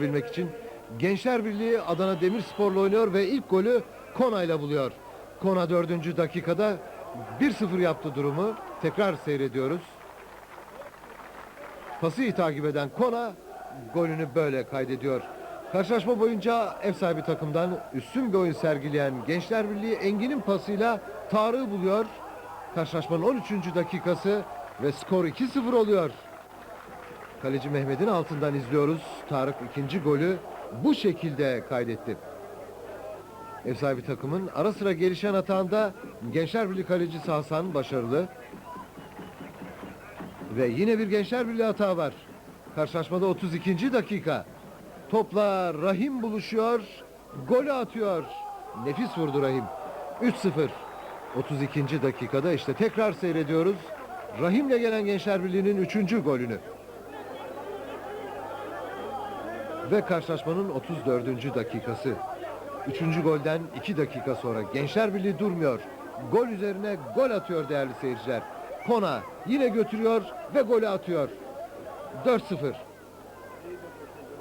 bilmek için Gençler Birliği Adana Demirspor'la oynuyor ve ilk golü Kona ile buluyor. Kona 4. dakikada 1-0 yaptı durumu. Tekrar seyrediyoruz. Pası iyi takip eden Kona golünü böyle kaydediyor. Karşılaşma boyunca ev sahibi takımdan üstün bir oyun sergileyen Gençler Birliği Engin'in pasıyla Tarık'ı buluyor. Karşılaşmanın 13. dakikası ve skor 2-0 oluyor. Kaleci Mehmet'in altından izliyoruz. Tarık ikinci golü bu şekilde kaydetti. Ev sahibi takımın ara sıra gelişen hatağında Gençler Birliği kalecisi Hasan başarılı. Ve yine bir Gençler Birliği hata var. Karşılaşmada 32. dakika. Topla Rahim buluşuyor. Golü atıyor. Nefis vurdu Rahim. 3-0. 32. dakikada işte tekrar seyrediyoruz. Rahim'le gelen Gençler Birliği'nin 3. golünü. Ve karşılaşmanın 34. dakikası. Üçüncü golden 2 dakika sonra Gençler Birliği durmuyor. Gol üzerine gol atıyor değerli seyirciler. Kona yine götürüyor ve golü atıyor. 4-0.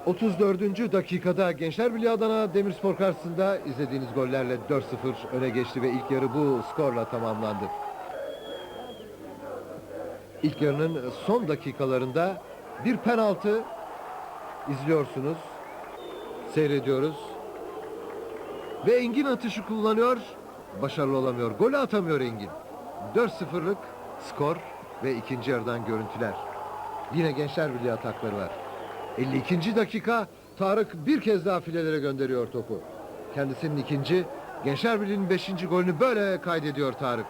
34. dakikada Gençler Birliği Adana Demirspor karşısında izlediğiniz gollerle 4-0 öne geçti ve ilk yarı bu skorla tamamlandı. İlk yarının son dakikalarında bir penaltı izliyorsunuz. Seyrediyoruz. Ve Engin atışı kullanıyor. Başarılı olamıyor. Golü atamıyor Engin. 4-0'lık skor ve ikinci yarıdan görüntüler. Yine Gençler Birliği atakları var. 52. dakika Tarık bir kez daha filelere gönderiyor topu. Kendisinin ikinci, Gençler Birliği'nin beşinci golünü böyle kaydediyor Tarık.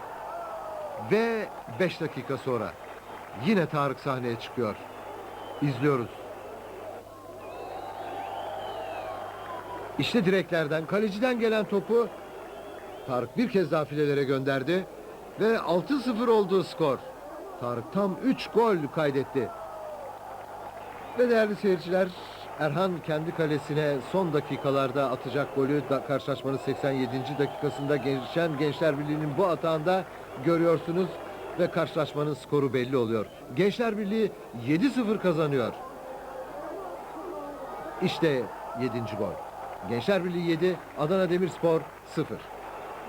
Ve 5 dakika sonra yine Tarık sahneye çıkıyor. İzliyoruz. İşte direklerden, kaleciden gelen topu Tarık bir kez daha filelere gönderdi ve 6-0 oldu skor. Tarık tam 3 gol kaydetti. Ve değerli seyirciler, Erhan kendi kalesine son dakikalarda atacak golü da karşılaşmanın 87. dakikasında gelişen Gençler Birliği'nin bu atağında görüyorsunuz ve karşılaşmanın skoru belli oluyor. Gençler Birliği 7-0 kazanıyor. İşte 7. gol. Gençler Birliği 7, Adana Demirspor 0.